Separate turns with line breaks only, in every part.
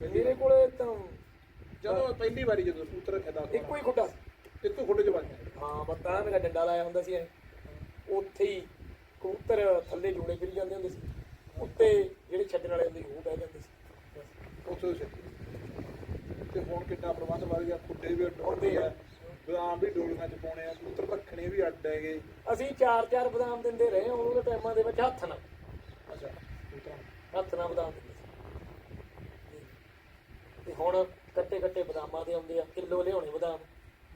ਮੇਰੇ ਕੋਲੇ ਤਾਂ
ਜਦੋਂ ਪਹਿਲੀ ਵਾਰੀ ਜਦੋਂ ਕਬੂਤਰ ਰੱਖਿਆ ਦਾ
ਇੱਕੋ ਹੀ ਖੁੱਡਾ।
ਇੱਕੋ ਖੁੱਡੇ ਚ ਵੱਜਿਆ
ਹਾਂ ਬੱਤਾ ਮੇਰਾ ਡੰਡਾ ਲਾਇਆ ਹੁੰਦਾ ਸੀ ਐਂ। ਉੱਥੇ ਹੀ ਕਬੂਤਰ ਥੱਲੇ ਜੂੜੇ ਫਿਰੀ ਜਾਂਦੇ ਹੁੰਦੇ ਸੀ ਉੱਤੇ ਜਿਹੜੇ ਛੱਡਣ ਵਾਲੇ ਹੁੰਦੇ ਉਹ ਬਹਿ ਜਾਂਦੇ ਸੀ।
ਉੱਥੇ ਛੱਡੀ ਤੇ ਹੁਣ ਕਿੰਨਾ ਪ੍ਰਬੰਧ ਵਧ ਗਿਆ ਖੁੱਡੇ ਵੀ ਡੋਲਦੇ ਆ ਬਦਾਮ ਵੀ ਡੋਲੀਆਂ ਚ ਪਾਉਣੇ ਆ ਕਬੂਤਰ ਰੱਖਣੇ ਵੀ ਅੱਡ ਹੈਗੇ
ਅਸੀਂ ਚਾਰ ਚਾਰ ਬਦਾਮ ਦਿੰਦੇ ਰਹੇ ਹਾਂ ਉਹਦੇ ਟਾਈਮਾਂ ਦੇ ਵਿੱਚ ਹੱਥ ਨਾਲ
ਅੱਛਾ।
ਹੱਥ ਨਾਲ ਬਦਾਮ ਦਿੰਦੇ ਹੁਣ ਕੱਟੇ ਕੱਟੇ ਬਦਾਮਾਂ ਦੇ ਆਉਂਦੇ ਆ ਕਿਲੋ ਲਿਆਉਣੇ ਬਦਾਮ।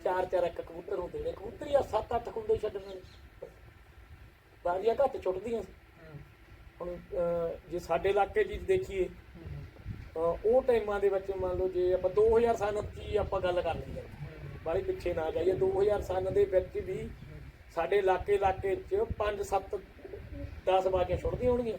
ਚਾਰ ਚਾਰ ਇੱਕ ਕਬੂਤਰ ਹੁੰਦੇ ਨੇ ਕਬੂਤਰ ਹੀ ਆ ਸੱਤ ਅੱਠ ਕੁੰਡੇ ਛੱਡਣੇ ਨੇ ਬਾਜ਼ੀਆਂ ਘੱਟ ਛੁੱਟਦੀਆਂ। ਸੀ ਹੁਣ ਜੇ ਸਾਡੇ ਇਲਾਕੇ 'ਚ ਦੇਖੀਏ ਉਹ ਟਾਈਮਾਂ ਦੇ ਵਿੱਚ ਮੰਨ ਲਓ ਜੇ ਆਪਾਂ 2000 ਸਨ ਦੀ ਆਪਾਂ ਗੱਲ ਕਰ ਲਈਏ। ਬਾਲੀ ਪਿੱਛੇ ਨਾ ਜਾਈਏ 2000 ਸਨ ਦੇ ਵਿੱਚ ਵੀ ਸਾਡੇ ਇਲਾਕੇ ਇਲਾਕੇ 'ਚ 5 7 10 ਬਾਜ਼ੀਆਂ ਛੁੱਟਦੀਆਂ ਹੋਣਗੀਆਂ।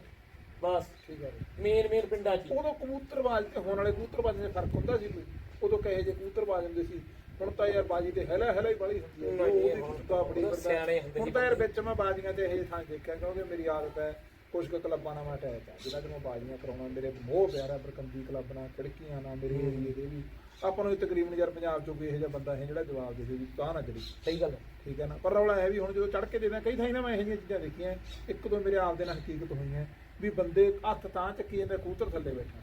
ਬਸ।
ਠੀਕ ਹੈ
ਮੇਨ ਮੇਨ ਪਿੰਡਾਂ 'ਚ ਹੀ।
ਉਦੋਂ ਕਬੂਤਰਬਾਜ਼ ਤੇ ਹੋਣ ਵਾਲੇ ਕਬੂਤਰਬਾਜ਼ ਦੇ ਫ਼ਰਕ ਹੁੰਦਾ ਸੀ ਕੋਈ। ਉਦੋਂ ਕਹੇ ਜੇ ਕਬੂਤਰਬਾਜ਼ ਹੁੰਦੇ ਸੀ ਹੁਣ ਤਾਂ ਯਾਰ ਬਾਜੀ ਤੇ ਹੈਲਾ ਹੈਲਾ ਹੀ ਬੜੀ ਹੁੰਦੀ ਹੈ। ਉਹਦੀ
ਹੁਣ
ਕੁੱਤਾ ਬੜੀ ਬੰਦਾ।
ਸਿਆਣੇ ਹੁੰਦੇ
ਹੁਣ
ਸੀ
ਤਾਂ ਯਾਰ। ਵਿੱਚ ਮੈਂ ਬਾਜੀਆਂ ਤੇ ਇਹ ਥਾਂ ਦੇਖਿਆ ਕਿਉਂਕਿ ਮੇਰੀ ਆਦਤ ਹੈ ਕੁਝ ਕੁ ਕਲੱਬਾਂ ਨਾਲ ਮੈਂ ਅਟੈਚ ਆ। ਜਿਹਨਾਂ 'ਚ ਮੈਂ ਬਾਜੀਆਂ ਕਰਾਉਣਾ ਮੇਰੇ ਮੋਹ ਪਿਆਰਾ ਬਰਕੰਦੀ ਕਲੱਬ ਨਾਲ ਖਿੜਕੀਆਂ ਨਾਲ ਮੇਰੇ ਏਰੀਏ ਦੇ ਵੀ। ਆਪਾਂ ਨੂੰ ਤਕਰੀਬਨ ਯਾਰ ਪੰਜਾਬ ਚੋਂ ਕੋਈ ਇਹੋ ਜਿਹਾ ਬੰਦਾ ਹੈ ਜਿਹੜਾ ਜਵਾਬ ਦੇ ਦੇ ਵੀ ਤਾਂ ਨਾ ਚੜੀ
ਸਹੀ ਗੱਲ ਹੈ।
ਠੀਕ ਹੈ ਨਾ? ਪਰ ਰੌਲਾ ਇਹ ਵੀ ਹੁਣ ਜਦੋਂ ਚੜ ਕੇ ਦੇਣਾ ਕਈ ਥਾਈਂ ਨਾ ਮੈਂ ਇਹੋ ਜਿਹੀਆਂ ਚੀਜ਼ਾਂ ਦੇਖੀਆਂ ਇੱਕ ਦੋ ਮੇਰੇ ਆਪ ਦੇ ਨਾਲ ਹਕੀਕਤ ਹੋਈਆਂ। ਵੀ ਬੰਦੇ ਹੱਥ ਤਾਂ ਚੱਕੀ ਜਾਂਦੇ ਕਬੂਤਰ ਥੱਲੇ ਬੈਠਾ।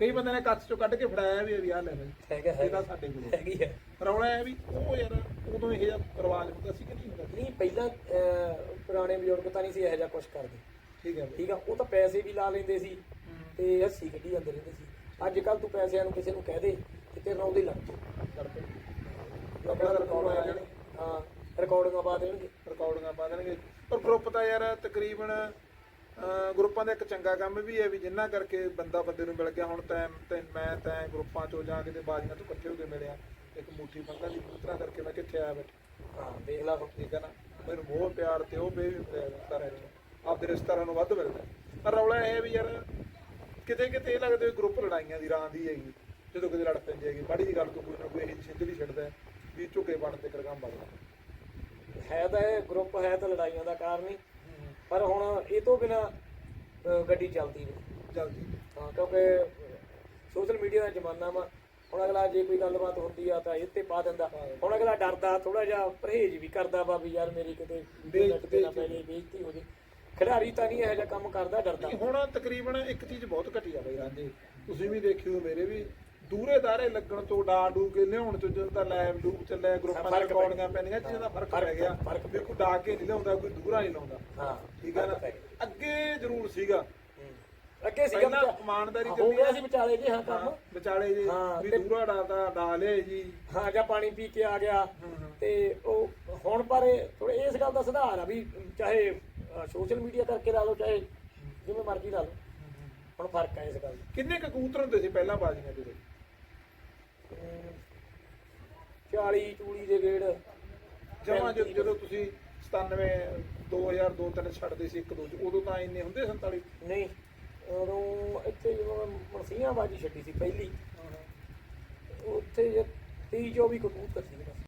ਕਈ ਬੰਦੇ ਨੇ ਕੱਚ ਚੋਂ ਕੱਢ ਕੇ ਫੜਾਇਆ ਵੀ ਵੀ ਆਹ ਲੈ ਬਈ
ਹੈਗਾ
ਇਹਦਾ
ਹੈਗਾ
ਸਾਡੇ ਕੋਲ
ਹੈਗੀ ਹੈ
ਰੌਲਾ ਇਹ ਵੀ ਉਹ ਯਾਰ ਉਦੋਂ ਇਹ ਜਿਹਾ ਰਿਵਾਜ ਹੁੰਦਾ ਸੀ ਕਿ ਨਹੀਂ ਹੁੰਦਾ
ਨਹੀਂ ਪਹਿਲਾਂ ਪੁਰਾਣੇ ਬਜ਼ੁਰਗ ਤਾਂ ਨਹੀਂ ਸੀ ਇਹੋ ਜਿਹਾ ਕੁਝ ਕਰਦੇ।
ਠੀਕ ਹੈ
ਠੀਕ ਆ ਉਹ ਤਾਂ ਪੈਸੇ ਵੀ ਲਾ ਲੈਂਦੇ ਸੀ ਤੇ ਹੱਸੀ ਕੱਢੀ ਜਾਂਦੇ ਰਹਿੰਦੇ ਸੀ। ਅੱਜ ਕੱਲ ਤੂੰ ਪੈਸਿਆਂ ਨੂੰ ਕਿਸੇ ਨੂੰ ਕਹਿ ਦੇ ਤੇ ਤੇਰੇ ਨਾਲ ਉਹਦੀ ਲੱਗ
ਕਰਦੇ
ਆਪਣਾ ਰਿਕਾਰਡ ਆ ਜਾਣੇ। ਹਾਂ ਰਿਕਾਰਡਿੰਗਾਂ ਪਾ ਦੇਣਗੇ।
ਰਿਕਾਰਡਿੰਗਾਂ ਪਾ ਦੇਣਗੇ। ਪਰ ਗਰੁੱਪ ਤਾਂ ਯਾਰ ਤਕਰੀਬਨ ਗਰੁੱਪਾਂ ਦਾ ਇੱਕ ਚੰਗਾ ਕੰਮ ਵੀ ਹੈ ਵੀ ਜਿੰਨਾ ਕਰਕੇ ਬੰਦਾ ਬੰਦੇ ਨੂੰ ਮਿਲ ਗਿਆ ਹੁਣ ਤੈਂ ਤੈਂ ਮੈਂ ਤੈਂ ਗਰੁੱਪਾਂ ਚੋਂ ਜਾ ਕੇ ਤੇ ਬਾਜ਼ੀਆਂ ਤੋਂ ਇਕੱਠੇ ਹੋ ਕੇ ਮਿਲਿਆ ਇੱਕ ਮੁੱਠੀ ਪੰਗਾ ਦੀ ਕਬੂਤਰਾਂ ਕਰਕੇ ਮੈਂ ਕਿੱਥੇ ਆਇਆ ਬੈਠਾ।
ਹਾਂ ਦੇਖ ਲਾ।
ਠੀਕ ਹੈ ਨਾ? ਮੈਨੂੰ ਮੋਹ ਪਿਆਰ ਤੇ ਉਹ ਬੇ ਵੀ ਮਿਲਦਾ ਰਹਿ ਆਪਦੇ ਰਿਸ਼ਤੇਦਾਰਾਂ ਨੂੰ ਵੱਧ ਮਿਲਦਾ। ਪਰ ਰੌਲਾ ਇਹ ਹੈ ਵੀ ਯਾਰ ਕਿਤੇ ਕਿਤੇ ਇਹ ਲੱਗਦਾ ਗਰੁੱਪ ਲੜਾਈਆਂ ਦੀ ਰਾਂ ਦੀ ਹੈਗੀ ਜਦੋਂ ਕਿਤੇ ਲੜ ਪੈਂਦੀ ਹੈਗੀ ਮਾੜੀ ਜੀ ਗੱਲ ਤੋਂ ਕੋਈ ਨਾ ਕੋਈ ਇਹ ਛਿੰਦੜੀ ਛੱਡਦਾ ਵੀ ਝੁਕੇ ਬਣ ਤੇ ਕਰਗਾਮ ਬਣਦਾ
ਹੈ ਤਾਂ ਇਹ ਗਰੁੱਪ ਹੈ ਤਾਂ ਲੜਾਈਆਂ ਦਾ ਕਾਰਨ ਹੀ। ਪਰ ਹੁਣ ਇਹ ਤੋਂ ਬਿਨਾ ਗੱਡੀ ਚੱਲਦੀ ਨਹੀਂ।
ਜਲਦੀ
ਹਾਂ ਕਿਉਂਕਿ ਸੋਸ਼ਲ ਮੀਡੀਆ ਦਾ ਜ਼ਮਾਨਾ ਵਾ। ਹੁਣ ਅਗਲਾ ਜੇ ਕੋਈ ਗੱਲਬਾਤ ਹੁੰਦੀ ਆ ਤਾਂ ਇਹ ਤੇ ਪਾ ਦਿੰਦਾ। ਹੁਣ ਅਗਲਾ ਡਰਦਾ ਥੋੜਾ ਜਿਹਾ ਪਰਹੇਜ਼ ਵੀ ਕਰਦਾ ਵਾ ਵੀ ਯਾਰ ਮੇਰੀ ਕਿਤੇ
ਬੇਇੱਜ਼ਤੀ
ਤੇ ਨਾ ਪੈ ਜਾਏ ਬੇਇੱਜ਼ਤੀ ਹੋ ਜੇ। ਖਿਡਾਰੀ ਤਾਂ ਨਹੀਂ ਇਹੋ ਜਿਹਾ ਕੰਮ ਕਰਦਾ ਡਰਦਾ।
ਹੁਣ ਤਕਰੀਬਨ ਇੱਕ ਚੀਜ਼ ਬਹੁਤ ਘਟੀ ਆ ਬਈ ਰਾਂਝੇ। ਤੁਸੀਂ ਵੀ ਦੇਖਿਓ ਮੇਰੇ ਵੀ ਦੂਰੇ ਦਾਰੇ ਲੱਗਣ ਤੋਂ ਡਾ ਡੂ ਕੇ ਲਿਆਉਣ ਤੋਂ ਜਦੋਂ ਤਾਂ ਲੈਬ ਲੂਬ ਚੱਲਿਆ ਗਰੁੱਪਾਂ ਦੀਆਂ ਰਿਕਾਰਡਿੰਗਾਂ ਪੈਣੀਆਂ ਚੀਜ਼ਾਂ ਦਾ ਫ਼ਰਕ ਪੈ ਗਿਆ।
ਫ਼ਰਕ
ਕੋਈ ਡਾ ਕੇ ਨਹੀਂ ਲਿਆਉਂਦਾ ਕੋਈ ਦੂਰਾ ਨਹੀਂ ਲਾਉਂਦਾ।
ਹਾਂ।
ਠੀਕ ਹੈ ਨਾ। ਅੱਗੇ ਜ਼ਰੂਰ ਸੀਗਾ।
ਅੱਗੇ ਸੀਗਾ
ਪਹਿਲਾਂ ਇਮਾਨਦਾਰੀ
ਹੋ
ਚੱਲੀ
ਗਿਆ ਸੀ ਵਿਚਾਲੇ ਜੇ ਹਾਂ ਕੰਮ।
ਵਿਚਾਲੇ ਜੀ।
ਹਾਂ,
ਵੀ
ਤੇ-
ਦੂਰਾ ਡਾਦਾ ਡਾ ਲਿਆ ਜੀ।
ਹਾਂ ਜਾਂ ਪਾਣੀ ਪੀ ਕੇ ਆ ਗਿਆ। ਤੇ ਉਹ ਹੁਣ ਪਰ ਥੋੜੇ ਇਸ ਗੱਲ ਦਾ ਸੁਧਾਰ ਆ ਵੀ ਚਾਹੇ ਸੋਸ਼ਲ ਮੀਡੀਆ ਕਰਕੇ ਲਾ ਲਓ ਚਾਹੇ ਜਿਵੇਂ ਮਰਜ਼ੀ ਲਾ ਲਓ। ਹੁਣ ਫ਼ਰਕ ਹੈ ਇਸ ਗੱਲ ਦਾ।
ਕਿੰਨੇ ਕੁ ਕਬੂਤਰ ਹੁੰਦੇ ਸੀ ਪਹਿਲਾਂ ਬਾਜ਼ੀਆਂ ਦੇ ਵਿੱਚ?
40 ਚੂੜੀ ਦੇ ਗੇੜ।
ਜਮਾਂ ਜਦੋਂ ਤੁਸੀਂ 97 2002 3 ਛੱਡਦੇ ਸੀ ਇੱਕ ਦੋ ਚ ਉਦੋਂ ਤਾਂ ਇੰਨੇ ਹੁੰਦੇ 47
ਨਹੀਂ ਉਦੋਂ ਇੱਥੇ ਜਦੋਂ ਮਰਸੀਆਂ ਬਾਜੀ ਛੱਡੀ ਸੀ ਪਹਿਲੀ। ਉੱਥੇ 23 24 ਕਬੂਤਰ ਸੀ ਬਸ।